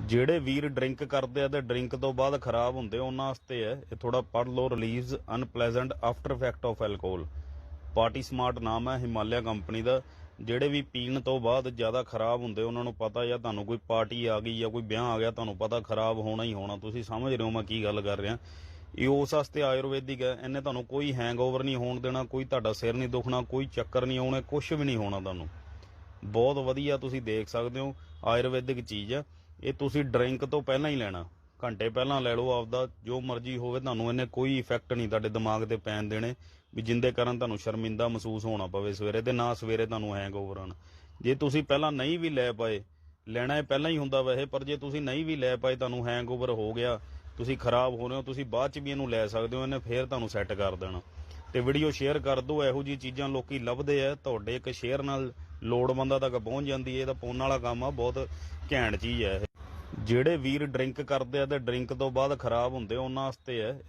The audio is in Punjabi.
ਜਿਹੜੇ ਵੀਰ ਡਰਿੰਕ ਕਰਦੇ ਆ ਤੇ ਡਰਿੰਕ ਤੋਂ ਬਾਅਦ ਖਰਾਬ ਹੁੰਦੇ ਉਹਨਾਂ ਵਾਸਤੇ ਹੈ, ਇਹ ਥੋੜਾ ਪੜ੍ਹ ਲਓ release unpleasant after effect of alcohol party smart ਨਾਮ ਹੈ ਹਿਮਾਲਿਆ ਕੰਪਨੀ ਦਾ, ਜਿਹੜੇ ਵੀ ਪੀਣ ਤੋਂ ਬਾਅਦ ਜ਼ਿਆਦਾ ਖਰਾਬ ਹੁੰਦੇ, ਉਹਨਾਂ ਨੂੰ ਪਤਾ ਜਾਂ ਤੁਹਾਨੂੰ ਕੋਈ ਪਾਰਟੀ ਆ ਗਈ ਜਾਂ ਕੋਈ ਵਿਆਹ ਆ ਗਿਆ, ਤੁਹਾਨੂੰ ਪਤਾ ਖਰਾਬ ਹੋਣਾ ਹੀ ਹੋਣਾ। ਤੁਸੀਂ ਸਮਝ ਰਹੇ ਹੋ ਮੈਂ ਕੀ ਗੱਲ ਕਰ ਰਿਹਾ। ਇਹ ਉਸ ਵਾਸਤੇ ਆਯੁਰਵੈਦਿਕ ਹੈ, ਇਹਨੇ ਤੁਹਾਨੂੰ ਕੋਈ ਹੈਂਗਓਵਰ ਨਹੀਂ ਹੋਣ ਦੇਣਾ, ਕੋਈ ਤੁਹਾਡਾ ਸਿਰ ਨਹੀਂ ਦੁਖਣਾ, ਕੋਈ ਚੱਕਰ ਨਹੀਂ ਆਉਣੇ ਕੁਝ ਵੀ ਨਹੀਂ ਹੋਣਾ ਤੁਹਾਨੂੰ। ਬਹੁਤ ਵਧੀਆ ਤੁਸੀਂ ਦੇਖ ਸਕਦੇ ਹੋ, ਆਯੁਰਵੈਦਿਕ ਚੀਜ਼ ਆ ਇਹ ਤੁਸੀਂ ਡਰਿੰਕ ਤੋਂ ਪਹਿਲਾਂ ਹੀ ਲੈਣਾ। ਘੰਟੇ ਪਹਿਲਾਂ ਲੈ ਲਓ ਆਪਦਾ, ਜੋ ਮਰਜ਼ੀ ਹੋਵੇ ਤੁਹਾਨੂੰ ਇਹਨੇ ਕੋਈ ਇਫੈਕਟ ਨਹੀਂ ਤੁਹਾਡੇ ਦਿਮਾਗ ਤੇ ਪੈਣ ਦੇਣੇ, ਵੀ ਜਿੰਦੇ ਕਾਰਨ ਤੁਹਾਨੂੰ ਸ਼ਰਮਿੰਦਾ ਮਹਿਸੂਸ ਹੋਣਾ ਪਵੇ ਸਵੇਰੇ ਤੇ ਨਾ ਸਵੇਰੇ ਤੁਹਾਨੂੰ ਹੈਂਗਓਵਰ ਆਣ ਜੇ ਤੁਸੀਂ ਪਹਿਲਾਂ ਨਹੀਂ ਵੀ ਲੈ ਪਾਏ, ਲੈਣਾ ਇਹ ਪਹਿਲਾਂ ਹੀ ਹੁੰਦਾ ਵੈਸੇ, ਪਰ ਜੇ ਤੁਸੀਂ ਨਹੀਂ ਵੀ ਲੈ ਪਾਏ, ਤੁਹਾਨੂੰ ਹੈਂਗਓਵਰ ਹੋ ਗਿਆ, ਤੁਸੀਂ ਖਰਾਬ ਹੋ ਰਹੇ ਹੋ, ਤੁਸੀਂ ਬਾਅਦ ਚ ਵੀ ਇਹਨੂੰ ਲੈ ਸਕਦੇ ਹੋ, ਇਹਨੇ ਫੇਰ ਤੁਹਾਨੂੰ ਸੈੱਟ ਕਰ ਦੇਣਾ। ਤੇ ਵੀਡੀਓ ਸ਼ੇਅਰ ਕਰ ਦਿਓ, ਇਹੋ ਜੀ ਚੀਜ਼ਾਂ ਲੋਕੀ ਲੱਭਦੇ ਆ, ਤੁਹਾਡੇ ਇੱਕ ਸ਼ੇਅਰ ਨਾਲ ਲੋੜਵੰਦਾਂ ਤੱਕ ਪਹੁੰਚ ਜਾਂਦੀ ਹੈ, ਇਹ ਤਾਂ ਪੁੰਨ ਵਾਲਾ ਕੰਮ ਆ, ਬਹੁਤ ਘੈਂਟ ਚੀਜ਼ ਹੈ ਇਹ। ਜਿਹੜੇ ਵੀਰ ਡਰਿੰਕ ਕਰਦੇ ਆ, ਤੇ ਡਰਿੰਕ ਤੋਂ ਬਾਅਦ ਖਰਾਬ ਹੁੰਦੇ ਉਹਨਾਂ ਵਾਸਤੇ ਹੈ।